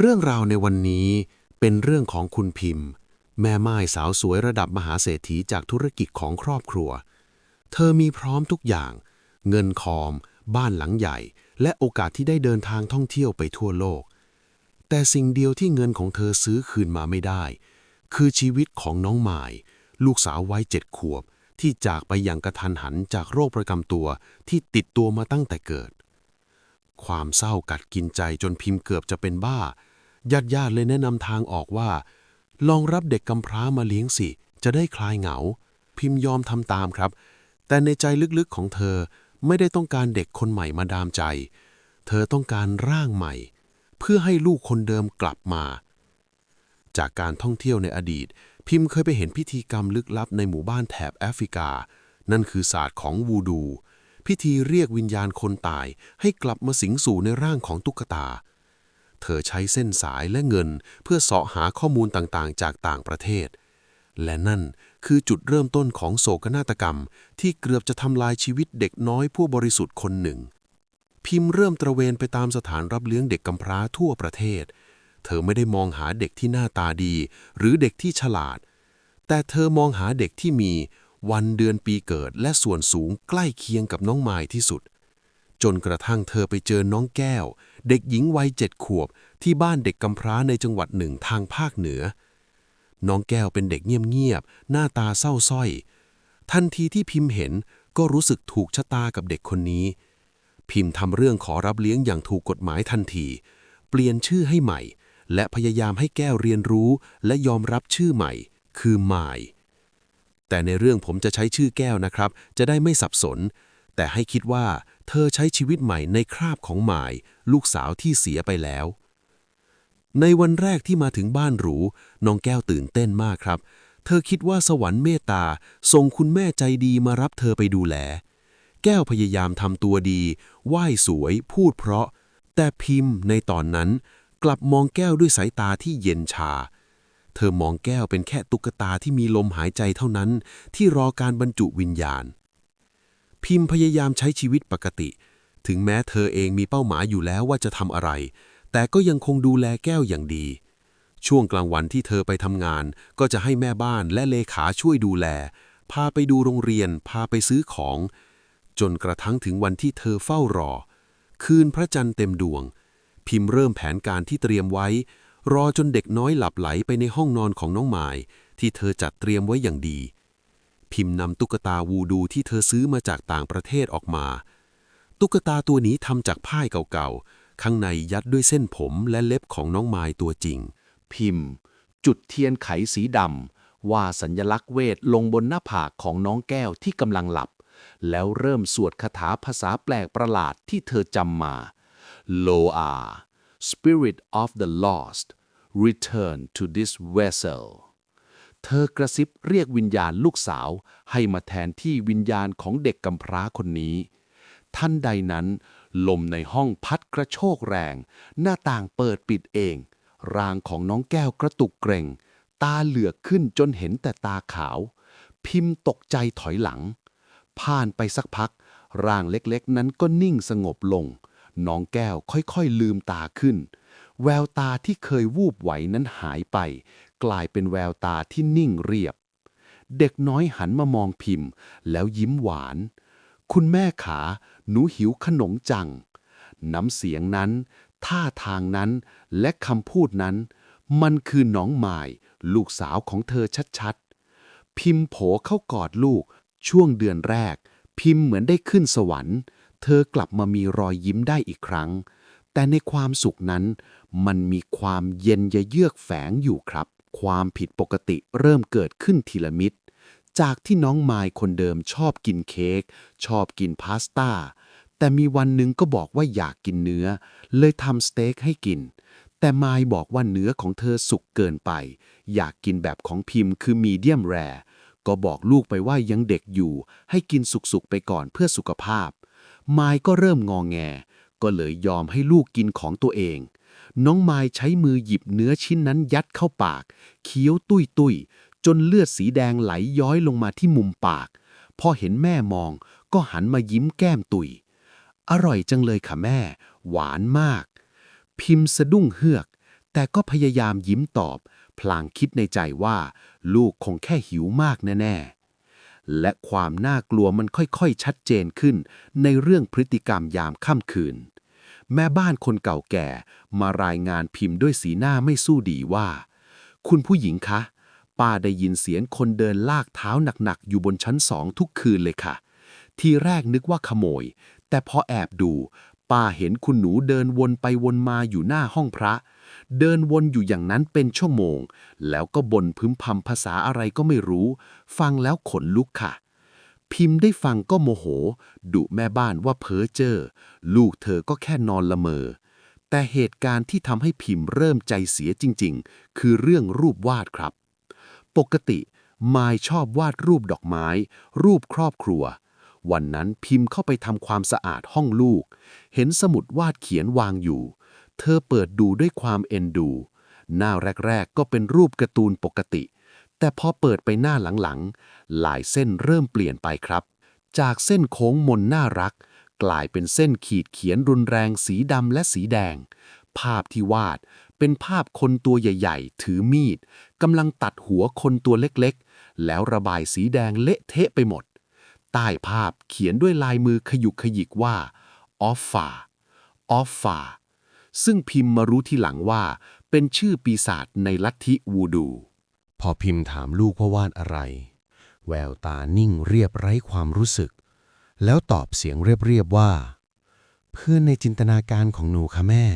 เรื่องราวในวันนี้เป็นเรื่องของคุณพิมพ์ แม่ไม้สาวสวยระดับมหาเศรษฐีจากธุรกิจของครอบครัว เธอมีพร้อมทุกอย่าง เงินคอม บ้านหลังใหญ่ และโอกาสที่ได้เดินทางท่องเที่ยวไปทั่วโลก แต่สิ่งเดียวที่เงินของเธอซื้อคืนมาไม่ได้ คือชีวิตของน้องหมาย ลูกสาววัยเจ็ดขวบ ที่จากไปอย่างกระทันหันจากโรคประจำตัวที่ติดตัวมาตั้งแต่เกิด ความเศร้ากัดกินใจจนพิมพ์เกือบจะเป็นบ้า ญาติญาติๆเลยแนะนำทางออกว่า ลองรับเด็กกำพร้ามาเลี้ยงสิ จะได้คลายเหงา พิมพ์ยอมทำตามครับ แต่ในใจลึกๆของเธอไม่ได้ต้องการเด็กคนใหม่มาดามใจ เธอต้องการร่างใหม่ เพื่อให้ลูกคนเดิมกลับมา จากการท่องเที่ยวในอดีต พิมพ์เคยไปเห็นพิธีกรรมลึกลับในหมู่บ้านแถบแอฟริกา นั่นคือศาสตร์ของวูดู พิธีเรียกวิญญาณคนตายให้กลับมาสิงสู่ในร่างของตุ๊กตา เธอใช้เส้นสายและเงิน เพื่อเสาะหาข้อมูลต่างๆ จากต่างประเทศ และนั่นคือจุดเริ่มต้นของโศกนาฏกรรม ที่เกือบจะทำลายชีวิตเด็กน้อยผู้บริสุทธิ์คนหนึ่ง พิมพ์เริ่มตระเวนไปตามสถานรับเลี้ยงเด็กกำพร้าทั่วประเทศ เธอไม่ได้มองหาเด็กที่หน้าตาดี หรือเด็กที่ฉลาด แต่เธอมองหาเด็กที่มีวันเดือนปีเกิดและส่วนสูงใกล้เคียงกับน้องไม้ที่สุด จนกระทั่งเธอไปเจอน้องแก้ว เด็กหญิงวัยเจ็ดขวบ ที่บ้านเด็กกำพร้าในจังหวัดหนึ่งทางภาคเหนือ น้องแก้วเป็นเด็กเงียบๆ หน้าตาเศร้าสร้อย ทันทีที่พิมพ์เห็นก็รู้สึกถูกชะตากับเด็กคนนี้ พิมพ์ทำเรื่องขอรับเลี้ยงอย่างถูกกฎหมายทันที เปลี่ยนชื่อให้ใหม่ และพยายามให้แก้วเรียนรู้และยอมรับชื่อใหม่ คือหมาย แต่ในเรื่องผมจะใช้ชื่อแก้วนะครับ จะได้ไม่สับสน แต่ให้คิดว่าเธอใช้ชีวิตใหม่ในคราบของหมาย ลูกสาวที่เสียไปแล้ว ในวันแรกที่มาถึงบ้านหรู น้องแก้วตื่นเต้นมากครับ เธอคิดว่าสวรรค์เมตตาส่งคุณแม่ใจดีมารับเธอไปดูแล แก้วพยายามทำตัวดี ไหว้สวย พูดเพราะ แต่พิมพ์ในตอนนั้น กลับมองแก้วด้วยสายตาที่เย็นชา เธอมองแก้วเป็นแค่ตุ๊กตาที่มีลมหายใจเท่านั้น ที่รอการบรรจุวิญญาณ พิมพ์พยายามใช้ชีวิตปกติ ถึงแม้เธอเองมีเป้าหมายอยู่แล้วว่าจะทำอะไร แต่ก็ยังคงดูแลแก้วอย่างดี ช่วงกลางวันที่เธอไปทำงาน ก็จะให้แม่บ้านและเลขาช่วยดูแล พาไปดูโรงเรียน พาไปซื้อของ จนกระทั่งถึงวันที่เธอเฝ้ารอ คืนพระจันทร์เต็มดวง พิมพ์เริ่มแผนการที่เตรียมไว้ รอจนเด็กน้อยหลับไหลไปในห้องนอนของน้องหมายที่เธอจัดเตรียมไว้อย่างดี พิมพ์นำตุ๊กตาวูดูที่เธอซื้อมาจากต่างประเทศออกมา ตุ๊กตาตัวนี้ทำจากผ้าเก่าๆ ข้างในยัดด้วยเส้นผมและเล็บของน้องไม้ตัวจริง พิมพ์ จุดเทียนไขสีดำว่าสัญลักษณ์เวทลงบนหน้าผากของน้องแก้วที่กำลังหลับ แล้วเริ่มสวดคาถาภาษาแปลกประหลาดที่เธอจำมา Loa Spirit of the Lost Return to this vessel เธอกระซิบเรียกวิญญาณลูกสาวให้มาแทนที่วิญญาณของเด็กกำพร้าคนนี้ ท่านใดนั้น ลมในห้องพัดกระโชกแรง หน้าต่างเปิดปิดเอง ร่างของน้องแก้วกระตุกเกรงตาเหลือกขึ้นจนเห็นแต่ตาขาว พิมพ์ตกใจถอยหลัง ผ่านไปสักพัก ร่างเล็กๆ นั้นก็นิ่งสงบลง น้องแก้วค่อยๆลืมตาขึ้น แววตาที่เคยวูบไหวนั้นหายไป กลายเป็นแววตาที่นิ่งเรียบ เด็กน้อยหันมามองพิมพ์ แล้วยิ้มหวาน คุณแม่ขา หนูหิวขนมจัง น้ำเสียงนั้น ท่าทางนั้น และคำพูดนั้น มันคือน้องไม้ลูกสาวของเธอชัดๆ พิมพ์โผเข้ากอดลูก ช่วงเดือนแรก พิมพ์เหมือนได้ขึ้นสวรรค์ เธอกลับมามีรอยยิ้มได้อีกครั้ง แต่ในความสุขนั้น มันมีความเย็นยะเยือกแฝงอยู่ครับ ความผิดปกติเริ่มเกิดขึ้นทีละมิด จากที่น้องไมายคนเดิมชอบกินเค้กชอบกินพาสต้า แต่มีวันหนึ่งก็บอกว่าอยากกินเนื้อ เลยทำสเต็กให้กิน แต่ไมายบอกว่าเนื้อของเธอสุกเกินไป อยากกินแบบของพิมพ์คือมีเดียมแรก็บอกลูกไปว่ายังเด็กอยู่ ให้กินสุกๆไปก่อนเพื่อสุขภาพ ไมายก็เริ่มงองแง ก็เลยยอมให้ลูกกินของตัวเอง น้องไมายใช้มือหยิบเนื้อชิ้นนั้นยัดเข้าปาก เคี้ยวตุ้ยตุ้ย จนเลือดสีแดงไหลย้อยลงมาที่มุมปาก พอเห็นแม่มองก็หันมายิ้มแก้มตุย อร่อยจังเลยค่ะแม่ หวานมาก พิมพ์สะดุ้งเฮือก แต่ก็พยายามยิ้มตอบ พลางคิดในใจว่า ลูกคงแค่หิวมากแน่ๆ และความน่ากลัวมันค่อยๆ ชัดเจนขึ้น ในเรื่องพฤติกรรมยามค่ำคืน แม่บ้านคนเก่าแก่มารายงานพิมพ์ด้วยสีหน้าไม่สู้ดีว่า คุณผู้หญิงคะ ป้าได้ยินเสียงคนเดินลากเท้าหนักๆ อยู่บนชั้นสองทุกคืนเลยค่ะ ทีแรกนึกว่าขโมย แต่พอแอบดู ป้าเห็นคุณหนูเดินวนไปวนมาอยู่หน้าห้องพระ เดินวนอยู่อย่างนั้นเป็นชั่วโมง แล้วก็บ่นพึมพำภาษาอะไรก็ไม่รู้ ฟังแล้วขนลุกค่ะ พิมพ์ได้ฟังก็โมโห ดุแม่บ้านว่าเพ้อเจ้อลูกเธอก็แค่นอนละเมอแต่เหตุการณ์ที่ทำให้พิมพ์เริ่มใจเสียจริง ๆ คือเรื่องรูปวาดครับ ปกติมายชอบวาดรูปดอกไม้ รูปครอบครัว วันนั้นพิมพ์เข้าไปทำความสะอาดห้องลูก เห็นสมุดวาดเขียนวางอยู่ เธอเปิดดูด้วยความเอ็นดู หน้าแรกๆ ก็เป็นรูปการ์ตูนปกติ แต่พอเปิดไปหน้าหลังๆ ลายเส้นเริ่มเปลี่ยนไปครับ จากเส้นโค้งมนน่ารัก กลายเป็นเส้นขีดเขียนรุนแรงสีดำและสีแดง ภาพที่วาด เป็นภาพคนตัวใหญ่ ๆ ถือมีดกำลังตัดหัวคนตัวเล็กๆ แล้วระบายสีแดงเละเทะไปหมด ใต้ภาพเขียนด้วยลายมือขยุกขยิกว่าออฟฟาออฟฟาซึ่งพิมพ์มารู้ทีหลังว่า เป็นชื่อปีศาจในลัทธิวูดู พอพิมพ์ถามลูกว่าวาดอะไร แววตานิ่งเรียบไร้ความรู้สึก แล้วตอบเสียงเรียบๆว่า เพื่อนในจินตนาการของหนูค่ะแม่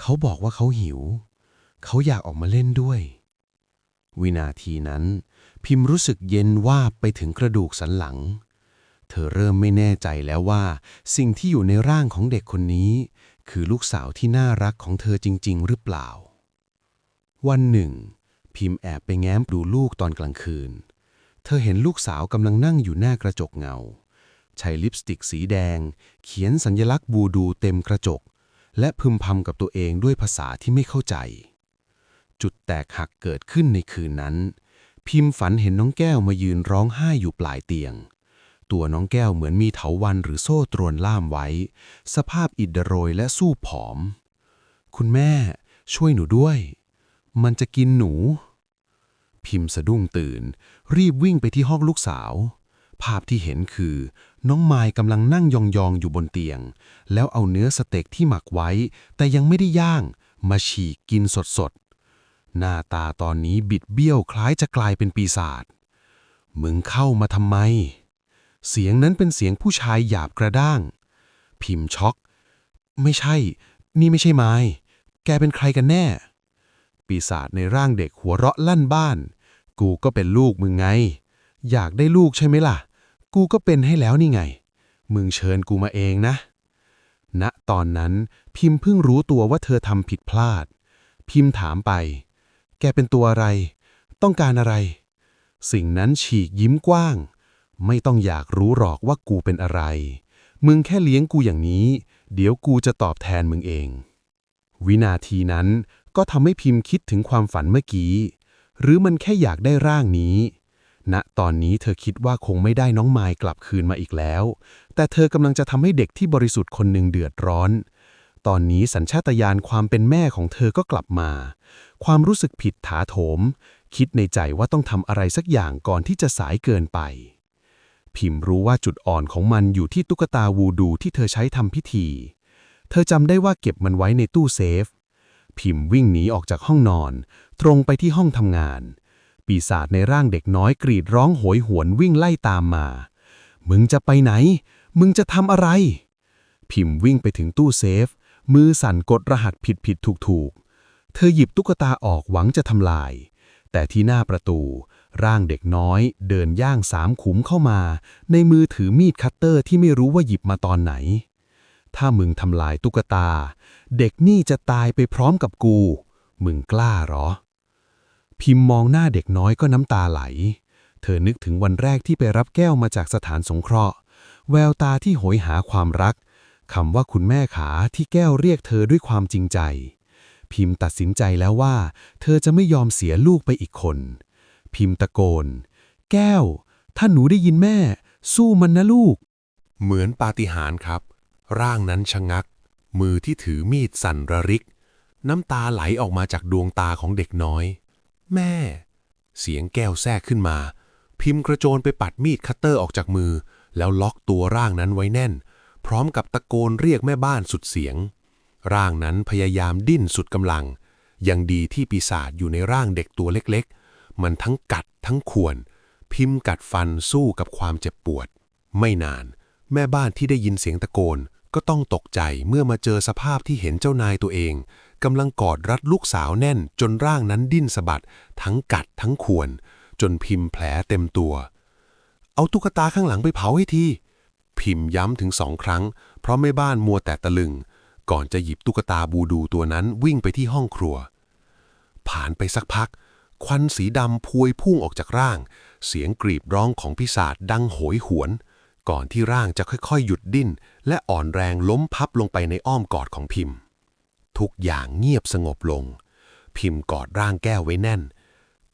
เขาบอกว่าเขาหิว เขาอยากออกมาเล่นด้วย วินาทีนั้น พิมพ์รู้สึกเย็นวาบไปถึงกระดูกสันหลัง เธอเริ่มไม่แน่ใจแล้วว่า สิ่งที่อยู่ในร่างของเด็กคนนี้ คือลูกสาวที่น่ารักของเธอจริง ๆ หรือเปล่า วันหนึ่ง พิมพ์แอบไปแง้มดูลูกตอนกลางคืน เธอเห็นลูกสาวกำลังนั่งอยู่หน้ากระจกเงาใช้ลิปสติกสีแดง เขียนสัญลักษณ์บูดูเต็มกระจก และพึมพำกับตัวเองด้วยภาษาที่ไม่เข้าใจ จุดแตกหักเกิดขึ้นในคืนนั้น พิมพ์ฝันเห็นน้องแก้วมายืนร้องไห้อยู่ปลายเตียง ตัวน้องแก้วเหมือนมีเถาวันหรือโซ่ตรวนล่ามไว้ สภาพอิดโรยและสู้ผอม คุณแม่ ช่วยหนูด้วย มันจะกินหนู พิมพ์สะดุ้งตื่น รีบวิ่งไปที่ห้องลูกสาว ภาพที่เห็นคือ น้องไมายกำลังนั่งยองๆอยู่บนเตียง แล้วเอาเนื้อสเต็กที่หมักไว้ แต่ยังไม่ได้ย่าง มาฉีกกินสดๆ หน้าตาตอนนี้บิดเบี้ยวคล้ายจะกลายเป็นปีศาจมึงเข้ามาทำไม เสียงนั้นเป็นเสียงผู้ชายหยาบกระด้าง พิมพ์ช็อก ไม่ใช่ นี่ไม่ใช่ไม้แกเป็นใครกันแน่ ปีศาจในร่างเด็กหัวเราะลั่นบ้าน กูก็เป็นลูกมึงไง อยากได้ลูกใช่ไหมล่ะ กูก็เป็นให้แล้วนี่ไง มึงเชิญกูมาเองนะ ณ ตอนนั้นพิมพ์เพิ่งรู้ตัวว่าเธอทำผิดพลาด พิมพ์ถามไป แกเป็นตัวอะไร ต้องการอะไร สิ่งนั้นฉีกยิ้มกว้าง ไม่ต้องอยากรู้หรอกว่ากูเป็นอะไร มึงแค่เลี้ยงกูอย่างนี้ เดี๋ยวกูจะตอบแทนมึงเอง วินาทีนั้นก็ทำให้พิมพ์คิดถึงความฝันเมื่อกี้ หรือมันแค่อยากได้ร่างนี้ ณตอนนี้เธอคิดว่าคงไม่ได้น้องไมายกลับคืนมาอีกแล้ว แต่เธอกำลังจะทำให้เด็กที่บริสุทธิ์คนหนึ่งเดือดร้อน ตอนนี้สัญชาตญาณความเป็นแม่ของเธอก็กลับมา ความรู้สึกผิดถาโถม คิดในใจว่าต้องทำอะไรสักอย่างก่อนที่จะสายเกินไป พิมพ์รู้ว่าจุดอ่อนของมันอยู่ที่ตุ๊กตาวูดูที่เธอใช้ทำพิธี เธอจำได้ว่าเก็บมันไว้ในตู้เซฟ พิมพ์วิ่งหนีออกจากห้องนอน ตรงไปที่ห้องทำงาน ปีศาจในร่างเด็กน้อยกรีดร้องโหยหวนวิ่งไล่ตามมา มึงจะไปไหน มึงจะทำอะไร พิมพ์วิ่งไปถึงตู้เซฟ มือสั่นกดรหัสผิดผิดถูกถูกๆเธอหยิบตุ๊กตาออกหวังจะทำลาย แต่ที่หน้าประตู ร่างเด็กน้อย เดินย่างสามขุมเข้ามา ในมือถือมีดคัตเตอร์ที่ไม่รู้ว่าหยิบมาตอนไหน ถ้ามึงทำลายตุ๊กตา เด็กนี่จะตายไปพร้อมกับกู มึงกล้าหรอ พิมพ์มองหน้าเด็กน้อยก็น้ำตาไหล เธอนึกถึงวันแรกที่ไปรับแก้วมาจากสถานสงเคราะห์ แววตาที่โหยหาความรักคำว่าคุณแม่ขาที่แก้วเรียกเธอด้วยความจริงใจ พิมพ์ตัดสินใจแล้วว่า เธอจะไม่ยอมเสียลูกไปอีกคน พิมพ์ตะโกน แก้ว ถ้าหนูได้ยินแม่ สู้มันนะลูก เหมือนปาฏิหาริย์ครับ ร่างนั้นชะงัก มือที่ถือมีดสั่นระริก น้ำตาไหลออกมาจากดวงตาของเด็กน้อย แม่ เสียงแก้วแทรกขึ้นมา พิมพ์กระโจนไปปัดมีดคัตเตอร์ออกจากมือ แล้วล็อกตัวร่างนั้นไว้แน่น พร้อมกับตะโกนเรียกแม่บ้านสุดเสียง ร่างนั้นพยายามดิ้นสุดกำลัง ยังดีที่ปีศาจอยู่ในร่างเด็กตัวเล็กๆ มันทั้งกัดทั้งข่วน พิมพ์กัดฟันสู้กับความเจ็บปวด ไม่นาน แม่บ้านที่ได้ยินเสียงตะโกนก็ต้องตกใจเมื่อมาเจอสภาพที่เห็นเจ้านายตัวเอง กำลังกอดรัดลูกสาวแน่นจนร่างนั้นดิ้นสะบัด ทั้งกัดทั้งข่วน จนพิมพ์แผลเต็มตัว เอาตุ๊กตาข้างหลังไปเผาให้ที พิมพ์ย้ำถึงสองครั้ง เพราะแม่บ้านมัวแต่ตะลึง ก่อนจะหยิบตุ๊กตาบูดูตัวนั้นวิ่งไปที่ห้องครัว ผ่านไปสักพัก ควันสีดำพวยพุ่งออกจากร่าง เสียงกรีดร้องของพิศาจดังโหยหวน ก่อนที่ร่างจะค่อยๆ หยุดดิ้น และอ่อนแรงล้มพับลงไปในอ้อมกอดของพิมพ์ ทุกอย่างเงียบสงบลง พิมพ์กอดร่างแก้วไว้แน่น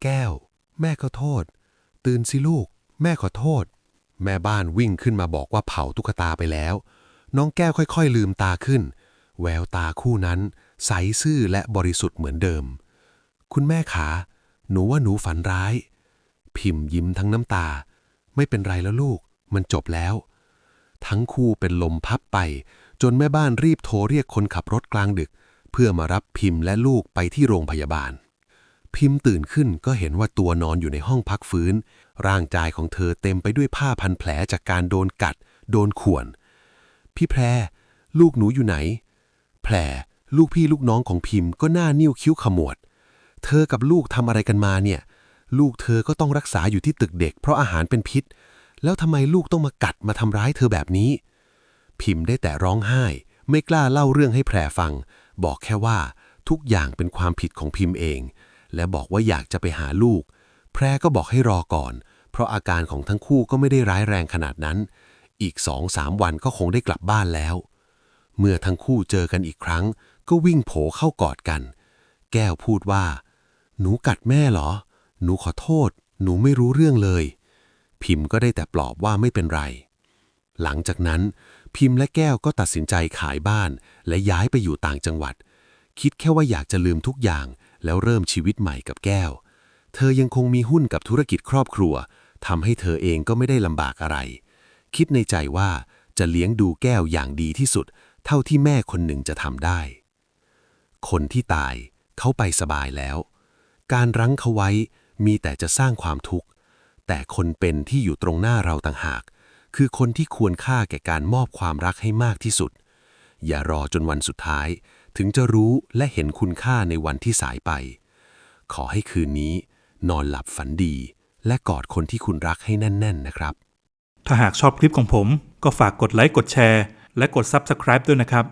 แก้ว แม่ขอโทษ ตื่นสิลูก แม่ขอโทษ แม่บ้านวิ่งขึ้นมาบอกว่าเผาตุ๊กตาไปแล้ว น้องแก้วค่อยๆลืมตาขึ้น แววตาคู่นั้นใสซื่อและบริสุทธิ์เหมือนเดิม คุณแม่ขา หนูว่าหนูฝันร้าย พิมพ์ยิ้มทั้งน้ำตา ไม่เป็นไรแล้วลูก มันจบแล้ว ทั้งคู่เป็นลมพับไป จนแม่บ้านรีบโทรเรียกคนขับรถกลางดึก พื่อมารับพิมพ์และลูกไปที่โรงพยาบาล พิมพ์ตื่นขึ้นก็เห็นว่าตัวนอนอยู่ในห้องพักฟื้น ร่างกายของเธอเต็มไปด้วยผ้าพันแผลจากการโดนกัด โดนข่วน พี่แพร ลูกหนูอยู่ไหนแพรลูกพี่ลูกน้องของพิมพ์ก็หน้านิ้วคิ้วขมวด เธอกับลูกทำอะไรกันมาเนี่ย ลูกเธอก็ต้องรักษาอยู่ที่ตึกเด็ก เพราะอาหารเป็นพิษ แล้วทำไมลูกต้องมากัดมาทำร้ายเธอแบบนี้ พิมพ์ได้แต่ร้องไห้ ไม่กล้าเล่าเรื่องให้แพรฟัง บอกแค่ว่าทุกอย่างเป็นความผิดของพิมพ์เอง และบอกว่าอยากจะไปหาลูก แพรก็บอกให้รอก่อน เพราะอาการของทั้งคู่ก็ไม่ได้ร้ายแรงขนาดนั้น อีกสองสามวันก็คงได้กลับบ้านแล้ว เมื่อทั้งคู่เจอกันอีกครั้ง ก็วิ่งโผเข้ากอดกัน แก้วพูดว่า หนูกัดแม่เหรอ หนูขอโทษ หนูไม่รู้เรื่องเลย พิมพ์ก็ได้แต่ปลอบว่าไม่เป็นไร หลังจากนั้น พิมพ์และแก้วก็ตัดสินใจขายบ้าน และย้ายไปอยู่ต่างจังหวัด คิดแค่ว่าอยากจะลืมทุกอย่าง แล้วเริ่มชีวิตใหม่กับแก้ว เธอยังคงมีหุ้นกับธุรกิจครอบครัวทำให้เธอเองก็ไม่ได้ลำบากอะไร คิดในใจว่าจะเลี้ยงดูแก้วอย่างดีที่สุด เท่าที่แม่คนหนึ่งจะทำได้ คนที่ตายเขาไปสบายแล้ว การรั้งเขาไว้มีแต่จะสร้างความทุกข์ แต่คนเป็นที่อยู่ตรงหน้าเราต่างหาก คือคนที่ควรค่าแก่การมอบความรักให้มากที่สุด อย่ารอจนวันสุดท้าย ถึงจะรู้และเห็นคุณค่าในวันที่สายไป ขอให้คืนนี้ นอนหลับฝันดี และกอดคนที่คุณรักให้แน่น ๆ นะครับ ถ้าหากชอบคลิปของผม ก็ฝากกดไลค์กดแชร์ และกด Subscribe ด้วยนะครับ